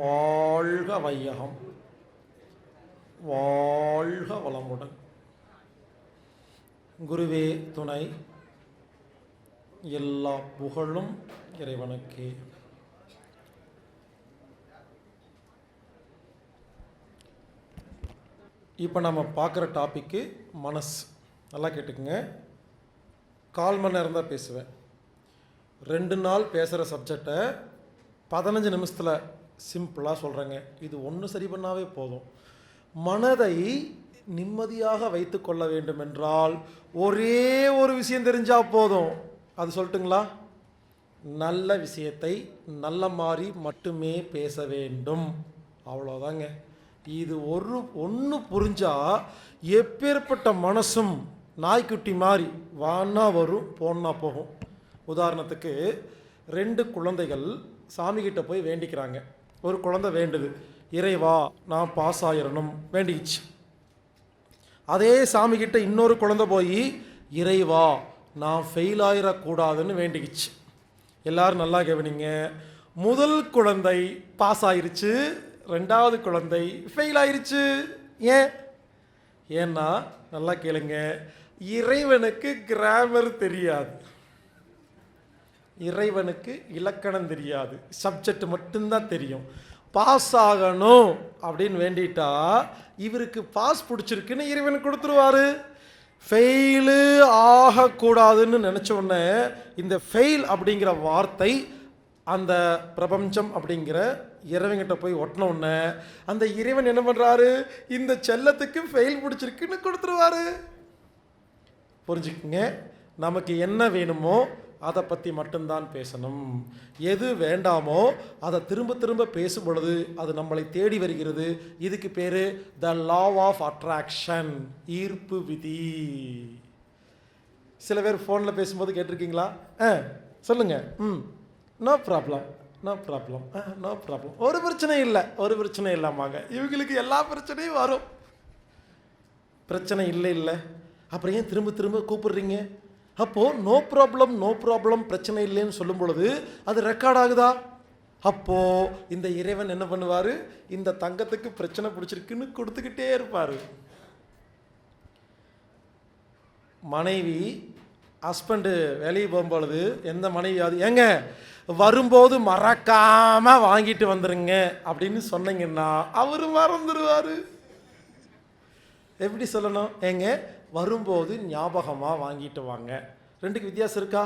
வாழ்க வையகம் வாழ்க வளமுடன் குருவே துணை எல்லா புகழும் இறைவனுக்கே. இப்போ நம்ம பார்க்குற டாப்பிக்கு மனசு. நல்லா கேட்டுக்குங்க. கால் மணி நேரம் தான் பேசுவேன். ரெண்டு நாள் பேசுகிற சப்ஜெக்டை பதினஞ்சு நிமிஷத்தில் சிம்பிளாக சொல்கிறேங்க இது ஒன்று சரி பண்ணாவே போதும். மனதை நிம்மதியாக வைத்து கொள்ள வேண்டும் என்றால் ஒரே ஒரு விஷயம் தெரிஞ்சால் போதும். அது சொல்லட்டுங்களா? நல்ல விஷயத்தை நல்ல மாதிரி மட்டுமே பேச வேண்டும். அவ்வளோதாங்க இது ஒரு ஒன்று புரிஞ்சால் எப்பேற்பட்ட மனசும் நாய்க்குட்டி மாதிரி வானா வரும் போனா போகும். உதாரணத்துக்கு ரெண்டு குழந்தைகள் சாமிகிட்ட போய் வேண்டிக்கிறாங்க. ஒரு குழந்தை வேண்டுது. இறைவா நான் பாஸ் ஆயிடணும் வேண்டிக்கிச்சு. அதே சாமிக்கிட்ட இன்னொரு குழந்தை போய் இறைவா நான் ஃபெயில் ஆயிடக்கூடாதுன்னு வேண்டிக்கிச்சு. எல்லாரும் நல்லா கவனிங்க. முதல் குழந்தை பாஸ் ஆயிருச்சு ரெண்டாவது குழந்தை ஃபெயில் ஆயிருச்சு. ஏன்? ஏன்னா நல்லா கேளுங்க. இறைவனுக்கு கிராமர் தெரியாது. இறைவனுக்கு இலக்கணம் தெரியாது. சப்ஜெக்ட் மட்டும்தான் தெரியும். பாஸ் ஆகணும் அப்படின்னு வேண்டிட்டா இவருக்கு பாஸ் பிடிச்சிருக்குன்னு இறைவனுக்கு கொடுத்துருவாரு. ஃபெயிலு ஆகக்கூடாதுன்னு நினச்ச உடனே இந்த ஃபெயில் அப்படிங்கிற வார்த்தை அந்த பிரபஞ்சம் அப்படிங்கிற இறைவன்கிட்ட போய் ஒட்டின உடனே அந்த இறைவன் என்ன பண்ணுறாரு இந்த செல்லத்துக்கு ஃபெயில் பிடிச்சிருக்குன்னு கொடுத்துருவாரு. புரிஞ்சுக்குங்க? நமக்கு என்ன வேணுமோ அதை பற்றி மட்டும்தான் பேசணும். எது வேண்டாமோ அதை திரும்ப திரும்ப பேசும் பொழுது அது நம்மளை தேடி வருகிறது. இதுக்கு பேர் த லா ஆஃப் அட்ராக்ஷன் ஈர்ப்பு விதி. சில பேர் ஃபோனில் பேசும்போது கேட்டிருக்கீங்களா? ஆ சொல்லுங்கள் ம் no problem no problem no problem ஒரு பிரச்சனை இல்லை ஒரு பிரச்சனை இல்லாமாங்க இவங்களுக்கு எல்லா பிரச்சனையும் வரும். பிரச்சனை இல்லை இல்லை. அப்புறம் ஏன் திரும்ப திரும்ப கூப்பிடுறீங்க? அப்போது நோ ப்ராப்ளம் நோ ப்ராப்ளம் பிரச்சனை இல்லைன்னு சொல்லும் பொழுது அது ரெக்கார்ட் ஆகுதா? அப்போது இந்த இறைவன் என்ன பண்ணுவார்? இந்த தங்கத்துக்கு பிரச்சனை பிடிச்சிருக்குன்னு கொடுத்துக்கிட்டே இருப்பார். மனைவி ஹஸ்பண்டு வெளியே போகும்பொழுது எந்த மனைவியாவது ஏங்க வரும்போது மறக்காமல் வாங்கிட்டு வந்துருங்க அப்படின்னு சொன்னீங்கன்னா அவர் மறந்துடுவார் எப்படி சொல்லணும்? ஏங்க வரும்போது ஞாபகமாக வாங்கிட்டு வாங்க. ரெண்டுக்கு வித்தியாசம் இருக்கா?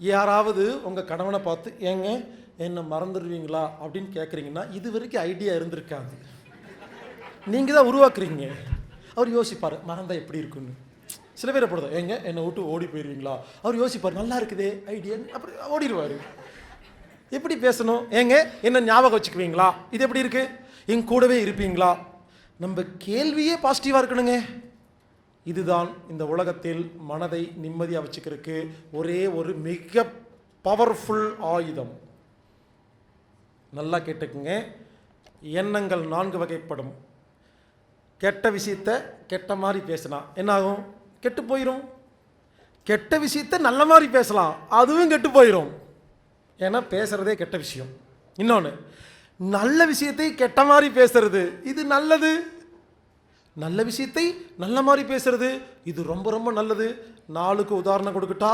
யாராவது உங்கள் கணவனை பார்த்து ஏங்க என்னை மறந்துடுவீங்களா? அப்படின்னு கேட்குறீங்கன்னா இது வரைக்கும் ஐடியா இருந்திருக்காது. நீங்கள் தான் உருவாக்குறீங்க. அவர் யோசிப்பார் மறந்தா எப்படி இருக்குன்னு சில பேர் அப்படிதான். ஏங்க என்னை விட்டு ஓடி போயிடுவீங்களா அவர் யோசிப்பார் நல்லா இருக்குதே ஐடியா அப்படி ஓடிடுவார். எப்படி பேசணும்? ஏங்க என்ன ஞாபகம் வச்சுக்குவீங்களா? இது எப்படி இருக்குது என் கூடவே இருப்பீங்களா? நம்ம கேள்வியே பாசிட்டிவாக இருக்கணுங்க. இதுதான் இந்த உலகத்தில் மனதை நிம்மதியாக வச்சுக்கிறதுக்கு ஒரே ஒரு மிக பவர்ஃபுல் ஆயுதம். நல்லா கேட்டுக்குங்க. எண்ணங்கள் நான்கு வகைப்படும். கெட்ட விஷயத்த கெட்ட மாதிரி பேசினா என்ன ஆகும் கெட்டு போயிடும் கெட்ட விஷயத்த நல்ல மாதிரி பேசலாம். அதுவும் கெட்டு போயிடும் ஏன்னா பேசுகிறதே கெட்ட விஷயம். இன்னொன்று நல்ல விஷயத்தை கெட்ட மாதிரி பேசுறது. இது நல்லது. நல்ல விஷயத்தை நல்ல மாதிரி பேசுறது. இது ரொம்ப ரொம்ப நல்லது. நாளுக்கு உதாரணம் கொடுக்கட்டா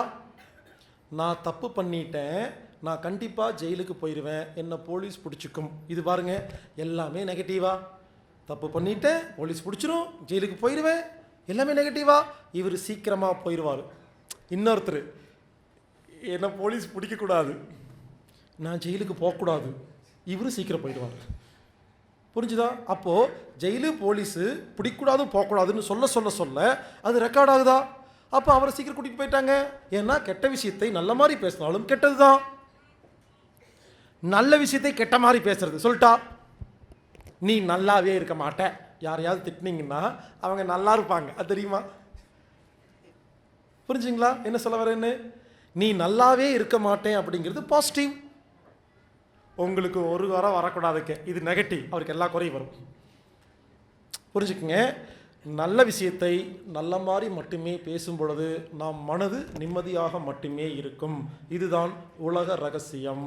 நான் தப்பு பண்ணிட்டேன். நான் கண்டிப்பாக ஜெயிலுக்கு போயிடுவேன் என்னை போலீஸ் பிடிச்சிக்கும். இது பாருங்க எல்லாமே நெகட்டிவா தப்பு பண்ணிட்டேன் போலீஸ் பிடிச்சிரும் ஜெயிலுக்கு போயிடுவேன் எல்லாமே நெகட்டிவா இவர் சீக்கிரமாக போயிடுவார் இன்னொருத்தர் என்னை போலீஸ் பிடிக்கக்கூடாது. நான் ஜெயிலுக்கு போகக்கூடாது. இவரும் சீக்கிரம் போயிடுவார். புரிஞ்சுதா? அப்போது ஜெயிலு போலீஸு பிடிக்கூடாது போகக்கூடாதுன்னு சொல்ல சொல்ல சொல்ல அது ரெக்கார்ட் ஆகுதா? அப்போ அவரை சீக்கிரம் கூட்டிகிட்டு போயிட்டாங்க. ஏன்னா கெட்ட விஷயத்தை நல்ல மாதிரி பேசினாலும் கெட்டது தான் நல்ல விஷயத்தை கெட்ட மாதிரி பேசுறது. சொல்லிட்டா? நீ நல்லாவே இருக்க மாட்டேன் யாரையாவது திட்டினீங்கன்னா அவங்க நல்லா இருப்பாங்க. அது தெரியுமா? புரிஞ்சுங்களா? என்ன சொல்ல வரேன்னு? நீ நல்லாவே இருக்க மாட்டேன் அப்படிங்கிறது பாசிட்டிவ் உங்களுக்கு ஒரு வாரம் வரக்கூடாதுக்கு இது நெகட்டிவ் அவருக்கு எல்லா குறையும் வரும். புரிஞ்சுக்குங்க? நல்ல விஷயத்தை நல்ல மாதிரி மட்டுமே பேசும் பொழுது நாம் மனது நிம்மதியாக மட்டுமே இருக்கும். இதுதான் உலக ரகசியம்.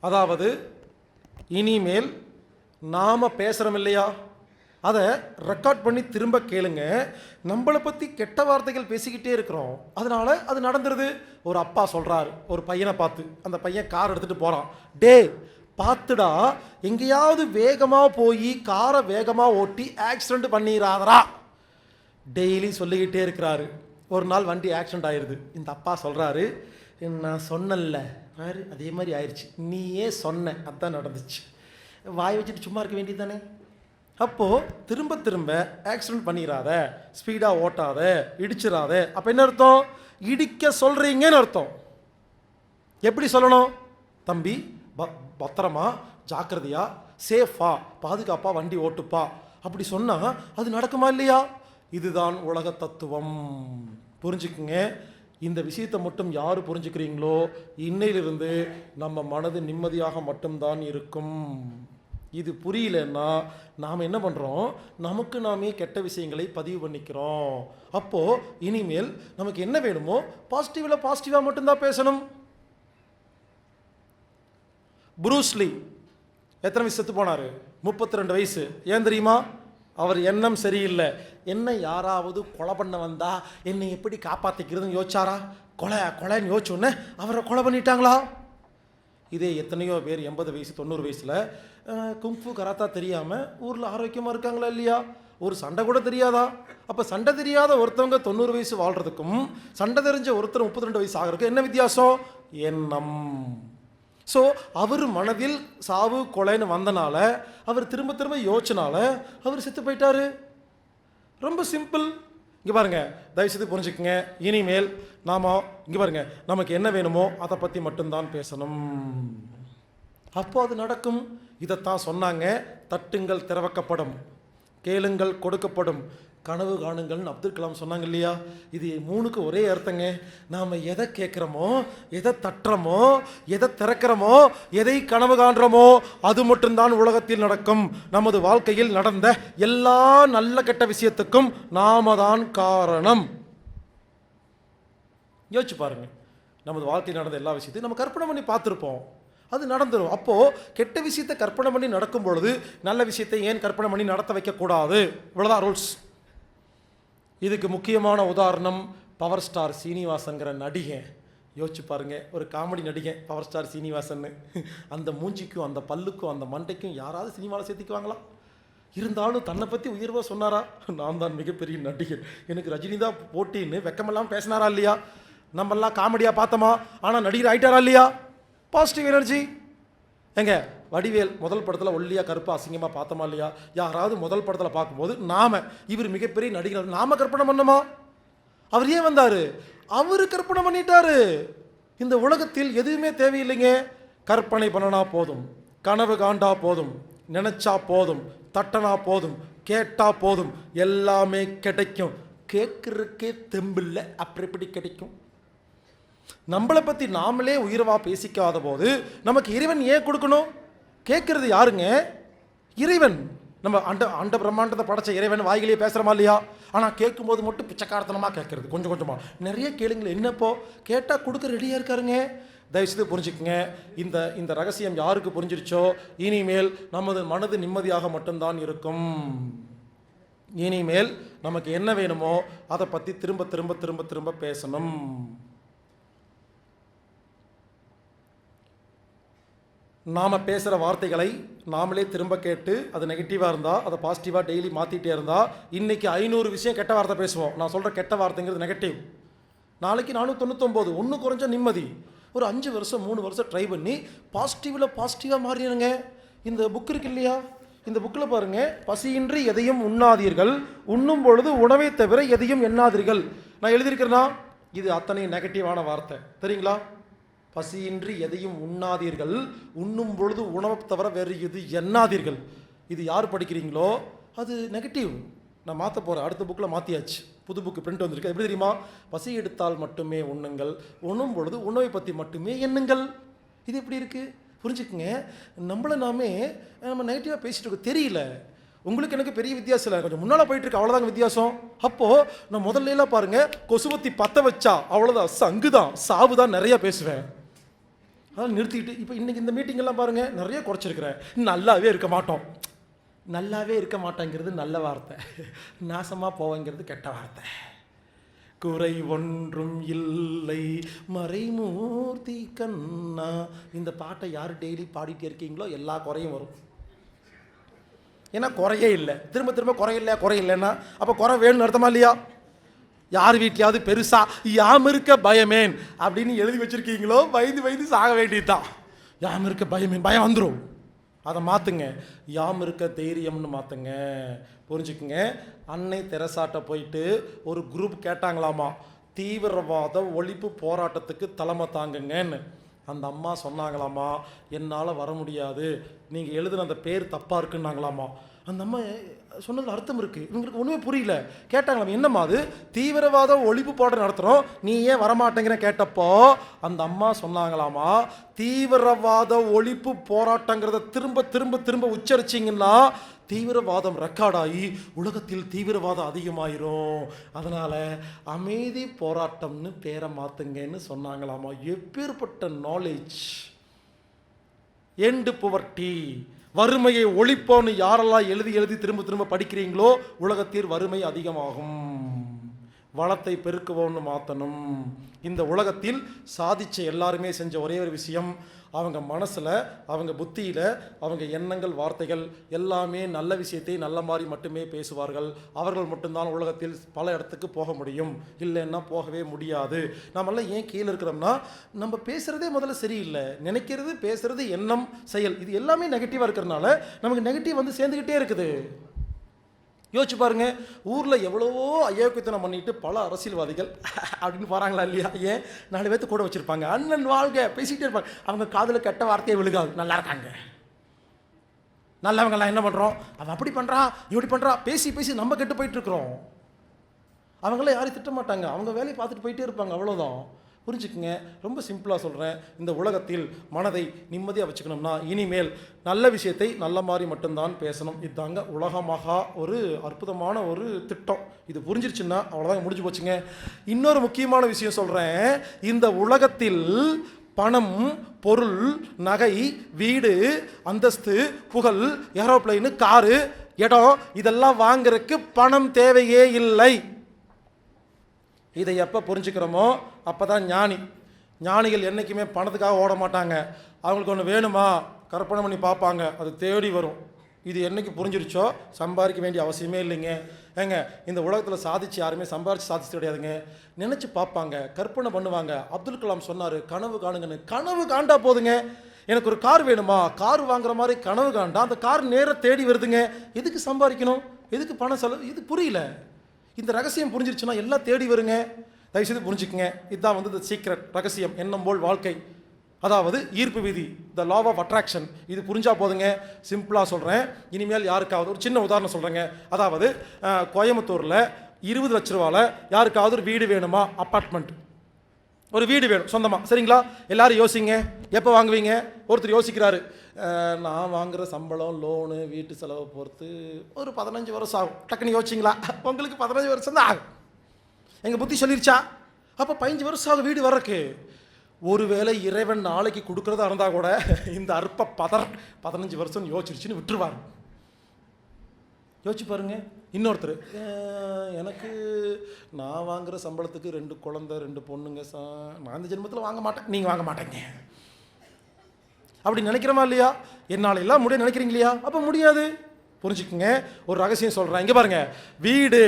அதாவது இனிமேல் நாம் பேசுகிறோம் இல்லையா? அதை ரெக்கார்ட் பண்ணி திரும்ப கேளுங்க. நம்மளை பற்றி கெட்ட வார்த்தைகள் பேசிக்கிட்டே இருக்கிறோம். அதனால அது நடந்துருது. ஒரு அப்பா சொல்கிறாரு ஒரு பையனை பார்த்து. அந்த பையன் கார் எடுத்துகிட்டு போகிறான் டே பார்த்துடா. எங்கேயாவது வேகமாக போய் காரை வேகமாக ஓட்டி ஆக்சிடெண்ட் பண்ணிடாதரா டெய்லி சொல்லிக்கிட்டே இருக்கிறாரு. ஒரு நாள் வண்டி ஆக்சிடென்ட் ஆயிடுது இந்த அப்பா சொல்கிறாரு நான் சொன்னேன்ல. அதே மாதிரி ஆயிடுச்சு நீயே சொன்ன. அதான் நடந்துச்சு. வாய் வச்சுட்டு சும்மா இருக்க வேண்டியது தானே அப்போது திரும்ப திரும்ப ஆக்சிடென்ட் பண்ணிடாத ஸ்பீடாக ஓட்டாத இடிச்சிடாத அப்போ என்ன அர்த்தம்? இடிக்க சொல்கிறீங்கன்னு அர்த்தம். எப்படி சொல்லணும்? தம்பி ப பத்திரமா ஜாக்கிரதையா சேஃபா பாதுகாப்பாக வண்டி ஓட்டுப்பா. அப்படி சொன்னால் அது நடக்குமா இல்லையா? இதுதான் உலக தத்துவம். புரிஞ்சுக்குங்க? இந்த விஷயத்தை மட்டும் யார் புரிஞ்சுக்கிறீங்களோ இன்னையிலிருந்து நம்ம மனது நிம்மதியாக மட்டும்தான் இருக்கும். இது புரியலன்னா நாம் என்ன பண்ணுறோம் நமக்கு நாமே கெட்ட விஷயங்களை பதிவு பண்ணிக்கிறோம். அப்போது இனிமேல் நமக்கு என்ன வேணுமோ பாசிட்டிவில் பாசிட்டிவாக மட்டும்தான் பேசணும். புரூஸ்லி எத்தனை வயசு செத்து போனார்? முப்பத்தி ரெண்டு வயசு. ஏன் தெரியுமா? அவர் எண்ணம் சரியில்லை. என்ன யாராவது கொலை பண்ண வந்தா என்னை எப்படி காப்பாற்றிக்கிறதுன்னு யோசிச்சாரா? கொலை கொலைன்னு யோசிச்சோன்னே அவரை கொலை பண்ணிட்டாங்களா? இதே எத்தனையோ பேர் எண்பது வயசு தொண்ணூறு வயசில் குங்ஃபு கராத்தா தெரியாமல் ஊரில் ஆரோக்கியமாக இருக்காங்களா இல்லையா? ஒரு சண்டை கூட தெரியாதா? அப்போ சண்டை தெரியாத ஒருத்தவங்க தொண்ணூறு வயசு வாழ்கிறதுக்கும் சண்டை தெரிஞ்ச ஒருத்தர் முப்பத்தி ரெண்டு வயசு ஆகிறதுக்கு என்ன வித்தியாசம்? எண்ணம். ஸோ அவர் மனதில் சாவு கொலைன்னு வந்தனால அவர் திரும்ப திரும்ப யோசிச்சனால அவர் செத்து போயிட்டாரு. ரொம்ப சிம்பிள் இங்கே பாருங்க தயவுசெய்து புரிஞ்சுக்குங்க. இனிமேல் நாம இங்கே பாருங்க நமக்கு என்ன வேணுமோ அதை பற்றி மட்டும்தான் பேசணும். அப்போ அது நடக்கும். இதைத்தான் சொன்னாங்க. தட்டுங்கள் திறவக்கப்படும். கேளுங்கள் கொடுக்கப்படும். கனவு காணுங்கள்னு அப்துல் கலாம் சொன்னாங்க இல்லையா இது மூணுக்கு ஒரே அர்த்தங்க. நாம் எதை கேட்குறோமோ எதை தட்டுறோமோ எதை திறக்கிறோமோ எதை கனவு காண்றோமோ அது மட்டும்தான் உலகத்தில் நடக்கும். நமது வாழ்க்கையில் நடந்த எல்லா நல்ல கெட்ட விஷயத்துக்கும் நாம தான் காரணம். யோசிச்சு பாருங்க. நமது வாழ்க்கையில் நடந்த எல்லா விஷயத்தையும் நம்ம கற்பனை பண்ணி பார்த்துருப்போம். அது நடந்துடும் அப்போது கெட்ட விஷயத்தை கற்பனை பண்ணி நடக்கும் பொழுது நல்ல விஷயத்தை ஏன் கற்பனை பண்ணி நடத்த வைக்கக்கூடாது? இவ்வளோதான் ரூல்ஸ் இதுக்கு முக்கியமான உதாரணம் பவர் ஸ்டார் சீனிவாசங்கிற நடிகை யோசிச்சு பாருங்க ஒரு காமெடி நடிகை பவர் ஸ்டார் சீனிவாசன்னு. அந்த மூஞ்சிக்கும் அந்த பல்லுக்கும் அந்த மண்டைக்கும் யாராவது சினிமாவில் சேர்த்துக்குவாங்களா? இருந்தாலும் தன்னை பற்றி உயர்வாக சொன்னாரா? நான் தான் மிகப்பெரிய நடிகர் எனக்கு ரஜினி தான் போட்டின்னு வெக்கமெல்லாம் பேசினாரா இல்லையா? நம்மெல்லாம் காமெடியாக பார்த்தோமா? ஆனால் நடிகர் ஆயிட்டாரா இல்லையா? பாசிட்டிவ் எனர்ஜி எங்க வடிவேல் முதல் படத்தில் ஒல்லியா கருப்பா அசிங்கமாக பார்த்தோமா இல்லையா? யாராவது முதல் படத்தில் பார்க்கும்போது நாம இவர் மிகப்பெரிய நடிகர் நாம கற்பனை பண்ணோமா? அவர் ஏன் வந்தார்? அவர் கற்பனை பண்ணிட்டாரு. இந்த உலகத்தில் எதுவுமே தேவையில்லைங்க. கற்பனை பண்ணனா போதும். கனவு காண்டா போதும். நினைச்சா போதும். தட்டனா போதும். கேட்டா போதும். எல்லாமே கிடைக்கும். கேட்குறக்கே தெம்பில்லை. அப்புறம் எப்படி கிடைக்கும்? நம்மளை பற்றி நாமளே உயிரவா பேசிக்காத போது நமக்கு இறைவன் ஏன் கொடுக்கணும்? கேட்குறது யாருங்க? இறைவன். நம்ம அண்ட அண்ட பிரம்மாண்டத்தை படைச்ச இறைவன் வாய்களையே பேசுகிறோமா இல்லையா? ஆனால் கேட்கும்போது மட்டும் பிச்சைக்காரத்தனமாக கேட்கறது. கொஞ்சம் கொஞ்சமாக நிறைய கேளுங்கள் என்னப்போ? கேட்டால் கொடுக்க ரெடியாக இருக்காருங்க. தயவுசெய்து புரிஞ்சுக்குங்க. இந்த இந்த ரகசியம் யாருக்கு புரிஞ்சிருச்சோ இனிமேல் நமது மனது நிம்மதியாக மட்டும்தான் இருக்கும். இனிமேல் நமக்கு என்ன வேணுமோ அதை பற்றி திரும்ப திரும்ப திரும்ப திரும்ப பேசணும். நாம் பேசுகிற வார்த்தைகளை நாமளே திரும்ப கேட்டு அது நெகட்டிவாக இருந்தால் அதை பாசிட்டிவாக டெய்லி மாற்றிட்டே இருந்தால் இன்றைக்கி ஐநூறு விஷயம் கெட்ட வார்த்தை பேசுவோம். நான் சொல்கிற கெட்ட வார்த்தைங்கிறது நெகட்டிவ் நாளைக்கு நானூற்றி தொண்ணூத்தொம்போது ஒன்று குறைஞ்ச நிம்மதி. ஒரு அஞ்சு வருஷம் மூணு வருஷம் ட்ரை பண்ணி பாசிட்டிவில் பாசிட்டிவாக மாறிடுங்க. இந்த புக் இருக்கு இல்லையா? இந்த புக்கில் பாருங்கள் பசியின்றி எதையும் உண்ணாதீர்கள். உண்ணும் பொழுது உணவை தவிர எதையும் எண்ணாதீர்கள். நான் எழுதியிருக்கிறேன்னா இது அத்தனை நெகட்டிவான வார்த்தை. தெரியுங்களா? பசியின்றி எதையும் உண்ணாதீர்கள். உண்ணும் பொழுது உணவை தவிர வேறு இது எண்ணாதீர்கள். இது யார் படிக்கிறீங்களோ? அது நெகட்டிவ் நான் மாற்ற போகிறேன் அடுத்த புக்கில் மாற்றியாச்சு புது புக்கு பிரிண்ட் வந்திருக்கு. எப்படி தெரியுமா? பசி எடுத்தால் மட்டுமே உண்ணுங்கள். உண்ணும் பொழுது உணவை பற்றி மட்டுமே எண்ணுங்கள். இது எப்படி இருக்குது புரிஞ்சுக்குங்க. நம்மளை நாமே நம்ம நெகட்டிவாக பேசிட்டு இருக்கோம். தெரியல. உங்களுக்கு எனக்கு பெரிய வித்தியாசம் இல்லை. கொஞ்சம் முன்னால் போயிட்டு இருக்கு. அவ்வளோதாங்க வித்தியாசம். அப்போது நான் முதல்லலாம் பாருங்கள் பாருங்க. கொசுவத்தி பற்ற வச்சா அவ்வளோதான் சங்கு தான் சாவு தான் நிறையா பேசுவேன். அதெல்லாம் நிறுத்திட்டு இப்போ இன்றைக்கி இந்த மீட்டிங்கெல்லாம் பாருங்கள் நிறைய குறைச்சிருக்கிறேன். நல்லாவே இருக்க மாட்டோம். நல்லாவே இருக்க மாட்டேங்கிறது நல்ல வார்த்தை. நாசமாக போவேங்கிறது கெட்ட வார்த்தை. குறை ஒன்றும் இல்லை. மறைமூர்த்தி கண்ணா இந்த பாட்டை யார் டெய்லி பாடிட்டே இருக்கீங்களோ எல்லா குறையும் வரும். ஏன்னா குறையே இல்லை. திரும்ப திரும்ப குறையில்லையா குறையில்லைன்னா அப்போ குறை வேணும்னு அர்த்தமா இல்லையா? யார் வீட்லையாவது பெருசா யாம் இருக்க பயமேன் அப்படின்னு எழுதி வச்சிருக்கீங்களோ பயந்து பயந்து சாக வேண்டியதுதான். யாம் இருக்க பயமேன் பயம் வந்துடும் அதை மாற்றுங்க யாம் இருக்க தைரியம்னு மாற்றுங்க புரிஞ்சுக்குங்க? அன்னை தெரசாட்ட போயிட்டு ஒரு குரூப் கேட்டாங்களாமா தீவிரவாத ஒழிப்பு போராட்டத்துக்கு தலைமை தாங்குங்கன்னு. அந்த அம்மா சொன்னாங்களாமா என்னால் வர முடியாது. நீங்கள் எழுதுன அந்த பேர் தப்பாக இருக்குன்னாங்களாமா அந்த அம்மா சொன்னதில் அர்த்தம் இருக்குது இவங்களுக்கு ஒன்றுமே புரியல. கேட்டாங்களாம் என்னம்மா அது? தீவிரவாத ஒழிப்பு போராட்டம் நடத்துகிறோம் நீ ஏன் வரமாட்டேங்கிற? கேட்டப்போ அந்த அம்மா சொன்னாங்களாமா தீவிரவாத ஒழிப்பு போராட்டங்கிறத திரும்ப திரும்ப திரும்ப உச்சரிச்சிங்கன்னா தீவிரவாதம் ரெக்கார்டாகி உலகத்தில் தீவிரவாதம் அதிகமாயிரும். அதனால் அமைதி போராட்டம்னு பேரை மாற்றுங்கன்னு சொன்னாங்களாமா? எப்பேற்பட்ட நாலேஜ் எண்டு புவர்ட்டி வறுமையை ஒழிப்போன்னு யாரெல்லாம் எழுதி எழுதி திரும்ப திரும்ப படிக்கிறீங்களோ உலகத்தில் வறுமை அதிகமாகும். வளத்தை பெருக்குவோன்னு மாற்றணும் இந்த உலகத்தில் சாதிச்ச எல்லாருமே செஞ்ச ஒரே ஒரு விஷயம் அவங்க மனசில் அவங்க புத்தியில் அவங்க எண்ணங்கள் வார்த்தைகள் எல்லாமே நல்ல விஷயத்தை நல்ல மாதிரி மட்டுமே பேசுவார்கள். அவர்கள் மட்டும்தான் உலகத்தில் பல இடத்துக்கு போக முடியும். இல்லைன்னா போகவே முடியாது. நாமெல்லாம் ஏன் கீழே இருக்கிறோம்னா நம்ம பேசுகிறதே முதல்ல சரியில்லை. நினைக்கிறது பேசுகிறது எண்ணம் செயல் இது எல்லாமே நெகட்டிவாக இருக்கிறனால நமக்கு நெகட்டிவ் வந்து சேர்ந்துக்கிட்டே இருக்குது. யோசிச்சு பாருங்க ஊரில் எவ்வளவோ அயோக்கியத்தனம் பண்ணிட்டு பல அரசியல்வாதிகள் அப்படின்னு வராங்களா இல்லையா? ஏன்? நாலு பேர்த்து கூட வச்சுருப்பாங்க. அண்ணன் வாழ்க பேசிக்கிட்டே இருப்பாங்க. அவங்க காதில் கெட்ட வார்த்தையை விழுகாது. நல்லா இருக்காங்க. நல்லவங்கெல்லாம் என்ன பண்ணுறோம் அவன் அப்படி பண்ணுறான் இப்படி பண்ணுறா பேசி பேசி நம்ம கெட்டு போயிட்டு இருக்கிறோம். அவங்களாம் யாரையும் திட்ட மாட்டாங்க. அவங்க வேலையை பார்த்துட்டு போயிட்டே இருப்பாங்க. அவ்வளோதான் புரிஞ்சுக்குங்க. ரொம்ப சிம்பிளாக சொல்கிறேன் இந்த உலகத்தில் மனதை நிம்மதியாக வச்சுக்கணும்னா இனிமேல் நல்ல விஷயத்தை நல்ல மாதிரி மட்டும்தான் பேசணும். இதுதாங்க உலகமாக ஒரு அற்புதமான ஒரு திட்டம். இது புரிஞ்சிருச்சுன்னா அவ்வளோதாங்க முடிஞ்சு போச்சுங்க. இன்னொரு முக்கியமான விஷயம் சொல்கிறேன் இந்த உலகத்தில் பணம் பொருள் நகை வீடு அந்தஸ்து புகழ் ஏரோப்ளைனு காரு இடம் இதெல்லாம் வாங்குறதுக்கு பணம் தேவையே இல்லை. இதை எப்போ புரிஞ்சுக்கிறோமோ அப்போ தான் ஞானி. ஞானிகள் என்றைக்குமே பணத்துக்காக ஓட மாட்டாங்க. அவங்களுக்கு ஒன்று வேணுமா? கற்பனை பண்ணி பார்ப்பாங்க. அது தேடி வரும். இது என்றைக்கு புரிஞ்சிருச்சோ? சம்பாதிக்க வேண்டிய அவசியமே இல்லைங்க. ஏங்க இந்த உலகத்தில் சாதிச்சு யாருமே சம்பாரிச்சு சாதிச்சு கிடையாதுங்க. நினச்சி பார்ப்பாங்க. கற்பனை பண்ணுவாங்க. அப்துல் கலாம் சொன்னார் கனவு காணுங்கன்னு. கனவு காண்டா போதுங்க. எனக்கு ஒரு கார் வேணுமா? கார் வாங்குற மாதிரி கனவு காண்டா? அந்த கார் நேராக தேடி வருதுங்க. எதுக்கு சம்பாதிக்கணும்? எதுக்கு பணம் செலவு? இது புரியல. இந்த ரகசியம் புரிஞ்சிருச்சுன்னா எல்லாம் தேடி வருங்க. தயவுசெய்து புரிஞ்சுக்குங்க. இதுதான் வந்து த சீக்ரெட் ரகசியம் எண்ணம் போல் வாழ்க்கை. அதாவது ஈர்ப்பு விதி த லா ஆஃப் அட்ராக்ஷன் இது புரிஞ்சா போதுங்க. சிம்பிளாக சொல்கிறேன் இனிமேல் யாருக்காவது ஒரு சின்ன உதாரணம் சொல்கிறேங்க அதாவது கோயம்புத்தூரில் இருபது லட்ச ரூபாவில் யாருக்காவது ஒரு வீடு வேணுமா? அப்பார்ட்மெண்ட் ஒரு வீடு வேணும் சொந்தமாக சரிங்களா? எல்லோரும் யோசிங்க. எப்போ வாங்குவீங்க? ஒருத்தர் யோசிக்கிறாரு. நான் வாங்குற சம்பளம் லோனு வீட்டு செலவை பொறுத்து ஒரு பதினஞ்சு வருஷம் ஆகும். டக்குன்னு யோசிச்சிங்களா? உங்களுக்கு பதினஞ்சு வருஷம் தான் ஆகும். எங்கள் புத்தி சொல்லிருச்சா? அப்போ பதினஞ்சு வருஷம் ஆகும் வீடு வர்றக்கு ஒருவேளை இறைவன் நாளைக்கு கொடுக்குறதா இருந்தால் கூட இந்த அற்ப பதர் பதினஞ்சு வருஷம் யோசிச்சிருச்சுன்னு விட்டுருவார். யோசிச்சு பாருங்க. இன்னொருத்தர் எனக்கு நான் வாங்குற சம்பளத்துக்கு ரெண்டு குழந்தை ரெண்டு பொண்ணுங்க சா நான் இந்த ஜென்மத்தில் வாங்க மாட்டேன். நீங்கள் வாங்க மாட்டேங்க. அப்படி நினைக்கிறோமா இல்லையா? என்னால் எல்லாம் முடிய நினைக்கிறீங்க இல்லையா? அப்போ முடியாது. புரிஞ்சுக்குங்க. ஒரு ரகசியம் சொல்கிறேன் இங்கே பாருங்க. வீடு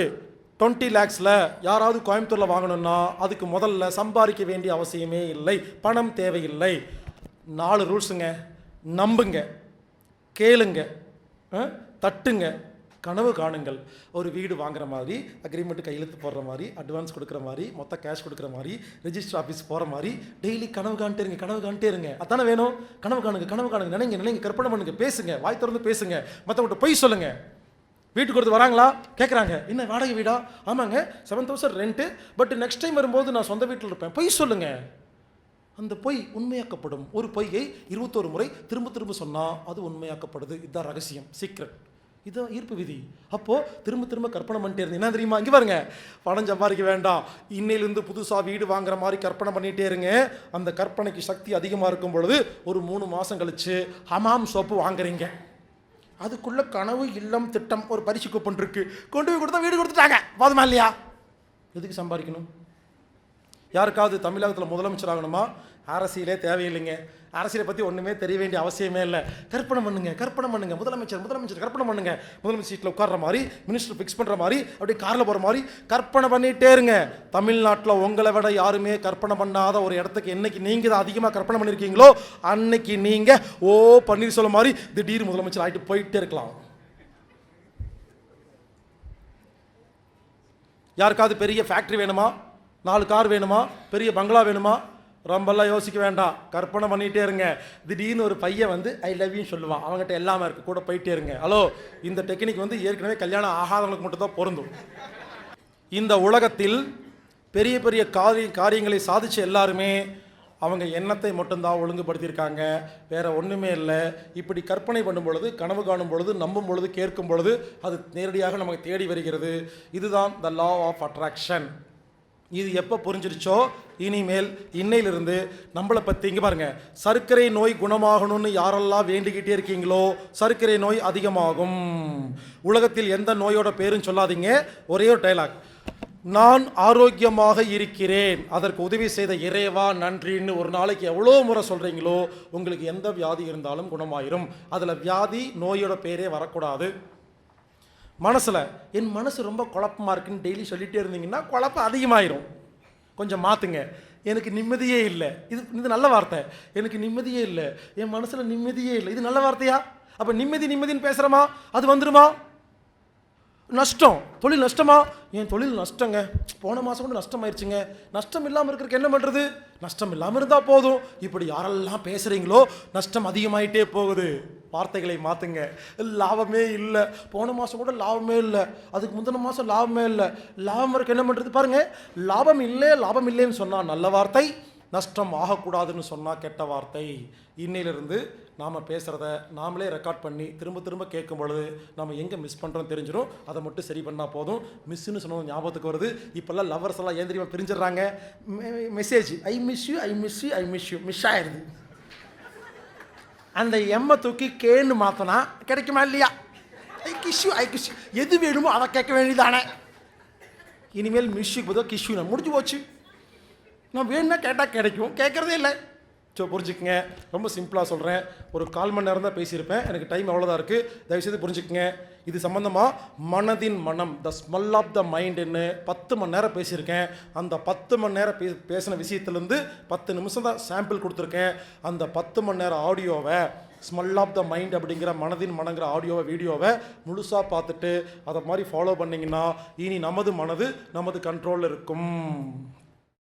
டுவெண்ட்டி லேக்ஸில் யாராவது கோயம்புத்தூரில் வாங்கணும்னா அதுக்கு முதல்ல சம்பாதிக்க வேண்டிய அவசியமே இல்லை. பணம் தேவையில்லை. நாலு ரூல்ஸுங்க. நம்புங்க. கேளுங்க. தட்டுங்க. கனவு காணுங்கள். ஒரு வீடு வாங்குற மாதிரி அக்ரிமெண்ட் கையெழுத்து போடுற மாதிரி அட்வான்ஸ் கொடுக்குற மாதிரி மொத்த கேஷ் கொடுக்குற மாதிரி ரிஜிஸ்டர் ஆஃபீஸ் போகிற மாதிரி டெய்லி கனவு காண்ட்டே இருங்க கனவு காண்ட்டே இருங்க. அதானே வேணும்? கனவு காணுங்க கனவு காணுங்க. நினைங்க நினைங்க. கற்பனை பண்ணுங்க. பேசுங்க. வாய் திறந்து பேசுங்க. மற்றவங்கள்ட்ட பொய் சொல்லுங்கள் வீட்டுக்கு ஒருத்தர் வராங்களா? கேட்குறாங்க என்ன வாடகை வீடா? ஆமாங்க seven thousand rent but next time வரும்போது நான் சொந்த வீட்டில் இருப்பேன். பொய் சொல்லுங்க. அந்த பொய் உண்மையாக்கப்படும். ஒரு பொய்யை இருபத்தோரு முறை திரும்ப திரும்ப சொன்னால் அது உண்மையாக்கப்படுது. இதுதான் ரகசியம் சீக்ரெட் இதுதான் ஈர்ப்பு விதி. அப்போது திரும்ப திரும்ப கற்பனை பண்ணிட்டே இருந்தீங்க என்ன தெரியுமா? இங்கே பாருங்க. பணம் சம்பாதிக்க வேண்டாம். இன்னையிலேருந்து புதுசாக வீடு வாங்குற மாதிரி கற்பனை பண்ணிகிட்டே இருங்க. அந்த கற்பனைக்கு சக்தி அதிகமாக இருக்கும் பொழுது ஒரு மூணு மாதம் கழித்து ஹமாம் சோப்பு வாங்குறீங்க. அதுக்குள்ள கனவு இல்லம் திட்டம் ஒரு பரிசு கூப்பன் இருக்கு கொண்டு போய் கொடுத்தா வீடு கொடுத்துட்டாங்க. போதுமா இல்லையா? எதுக்கு சம்பாதிக்கணும்? யாருக்காவது தமிழகத்தில் முதலமைச்சர் ஆகணுமா? அரசியலே தேவையில்லைங்க. அரசியலை பற்றி ஒன்றுமே தெரிய வேண்டிய அவசியமே இல்லை. கற்பனை பண்ணுங்கள் கற்பனை பண்ணுங்கள் முதலமைச்சர் முதலமைச்சர் கற்பனை பண்ணுங்க. முதலமைச்சர் சீட்டில் உட்கார்ற மாதிரி மினிஸ்டர் ஃபிக்ஸ் பண்ணுற மாதிரி அப்படியே காரில் போகிற மாதிரி கற்பனை பண்ணிகிட்டே இருங்க. தமிழ்நாட்டில் உங்களை விட யாருமே கற்பனை பண்ணாத ஒரு இடத்துக்கு என்னைக்கு நீங்கள் தான் அதிகமாக கற்பனை பண்ணியிருக்கீங்களோ அன்னைக்கு நீங்கள் ஓ பன்னீர்செல்வம் மாதிரி திடீர் முதலமைச்சர் ஆகிட்டு போயிட்டே இருக்கலாம். யாருக்காவது பெரிய ஃபேக்ட்ரி வேணுமா? நாலு கார் வேணுமா? பெரிய பங்களா வேணுமா? ரொம்பலாம் யோசிக்க வேண்டாம். கற்பனை பண்ணிகிட்டே இருங்க. திடீர்னு ஒரு பையன் வந்து ஐ லவ் சொல்லுவான். அவங்ககிட்ட எல்லாமே இருக்குது கூட போயிட்டே இருங்க. ஹலோ இந்த டெக்னிக் வந்து ஏற்கனவே கல்யாணம் ஆகாதவங்களுக்கு மட்டும்தான் பொருந்தும். இந்த உலகத்தில் பெரிய பெரிய காரிய காரியங்களை சாதித்த எல்லாருமே அவங்க எண்ணத்தை மட்டும்தான் ஒழுங்குபடுத்தியிருக்காங்க. வேற ஒன்றுமே இல்லை. இப்படி கற்பனை பண்ணும் பொழுது கனவு காணும் பொழுது நம்பும் பொழுது கேட்கும் பொழுது அது நேரடியாக நமக்கு தேடி வருகிறது. இதுதான் த லா ஆஃப் அட்ராக்ஷன் இது எப்போ புரிஞ்சிருச்சோ இனிமேல் இன்னையிலிருந்து நம்மளை பற்றி இங்கே பாருங்கள் சர்க்கரை நோய் குணமாகணும்னு யாரெல்லாம் வேண்டிக்கிட்டே இருக்கீங்களோ சர்க்கரை நோய் அதிகமாகும். உலகத்தில் எந்த நோயோட பேரும் சொல்லாதீங்க. ஒரே ஒரு டைலாக் நான் ஆரோக்கியமாக இருக்கிறேன். அதற்கு உதவி செய்த இறைவா நன்றின்னு ஒரு நாளைக்கு எவ்வளோ முறை சொல்கிறீங்களோ உங்களுக்கு எந்த வியாதி இருந்தாலும் குணமாயிரும். அதில் வியாதி நோயோட பேரே வரக்கூடாது. மனசில் என் மனசு ரொம்ப குழப்பமா இருக்குன்னு டெய்லி சொல்லிகிட்டே இருந்தீங்கன்னா குழப்பம் அதிகமாயிரும். கொஞ்சம் மாற்றுங்க எனக்கு நிம்மதியே இல்லை. இது இது நல்ல வார்த்தை. எனக்கு நிம்மதியே இல்லை. என் மனசில் நிம்மதியே இல்லை. இது நல்ல வார்த்தையா? அப்போ நிம்மதி நிம்மதின்னு பேசுகிறோமா அது வந்துடுமா நஷ்டம். தொழில் நஷ்டமா? என் தொழில் நஷ்டங்க. போன மாதம் கூட நஷ்டமாயிருச்சுங்க. நஷ்டம் இல்லாமல் இருக்கிறதுக்கு என்ன பண்ணுறது நஷ்டம் இல்லாமல் இருந்தால் போதும். இப்படி யாரெல்லாம் பேசுகிறீங்களோ நஷ்டம் அதிகமாயிட்டே போகுது. வார்த்தைகளை மாற்றுங்க லாபமே இல்லை. போன மாதம் கூட லாபமே இல்லை. அதுக்கு முந்தின மாதம் லாபமே இல்லை. லாபம் இருக்க என்ன பண்ணுறது பாருங்கள் லாபம் இல்லை லாபம் இல்லைன்னு சொன்னால் நல்ல வார்த்தை. நஷ்டம் ஆகக்கூடாதுன்னு சொன்னால் கெட்ட வார்த்தை. இன்னையிலிருந்து நாம் பேசுகிறத நாமளே ரெக்கார்ட் பண்ணி திரும்ப திரும்ப கேட்கும் பொழுது நம்ம எங்கே மிஸ் பண்ணுறோம் தெரிஞ்சிடும் அதை மட்டும் சரி பண்ணால் போதும். மிஸ்ஸுன்னு சொன்னது ஞாபகத்துக்கு வருது. இப்போல்லாம் லவ்வர்ஸ் எல்லாம் ஏன் தெரியுமா பிரிஞ்சிடுறாங்க? Message I miss you I miss you I miss you miss ஆயிடுது அந்த எம்மை தூக்கி கேன்னு மாற்றினா கிடைக்குமா இல்லையா? ஐ கிஷ்யூ ஐ கிஷ்யூ எது வேணுமோ அதை கேட்க வேண்டியதானே இனிமேல் மிஷ்யூக்கு பதிலாக கிஷ்யூ நான் முடிஞ்சு போச்சு. நான் வேணும்னா கேட்டால் கிடைக்கும். கேட்குறதே இல்லை. ஸோ புரிஞ்சுக்கங்க. ரொம்ப சிம்பிளாக சொல்கிறேன் ஒரு கால் மணி நேரம் தான் பேசியிருப்பேன். எனக்கு டைம் அவ்வளோதான் இருக்குது தயவுசெய்து புரிஞ்சுக்கங்க. இது சம்மந்தமாக மனதின் மனம் த ஸ்மெல் ஆஃப் த மைண்டுன்னு பத்து மணி நேரம் பேசியிருக்கேன். அந்த பத்து மணி நேரம் பே பேசின விஷயத்துலேருந்து பத்து நிமிஷம் தான் சாம்பிள் கொடுத்துருக்கேன். அந்த பத்து மணி நேரம் ஆடியோவை ஸ்மெல் ஆஃப் த மைண்ட் அப்படிங்கிற மனதின் மனங்கிற ஆடியோவை வீடியோவை முழுசாக பார்த்துட்டு அதை மாதிரி ஃபாலோ பண்ணிங்கன்னா இனி நமது மனது நமது கண்ட்ரோலில் இருக்கும்.